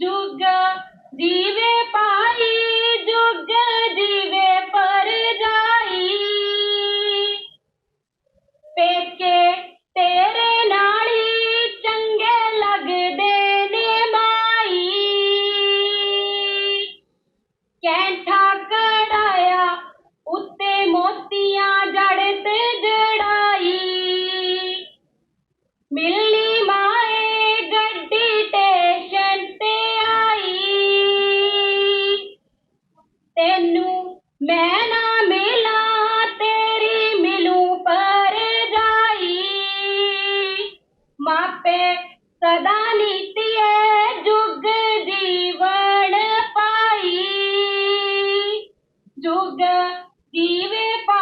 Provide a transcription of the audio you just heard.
जुग जीवे पा मैं ना मिला, तेरी मिलू पर जाई। मापे सदा नीतिय जुग जीवन पाई। जुग जीवे पाई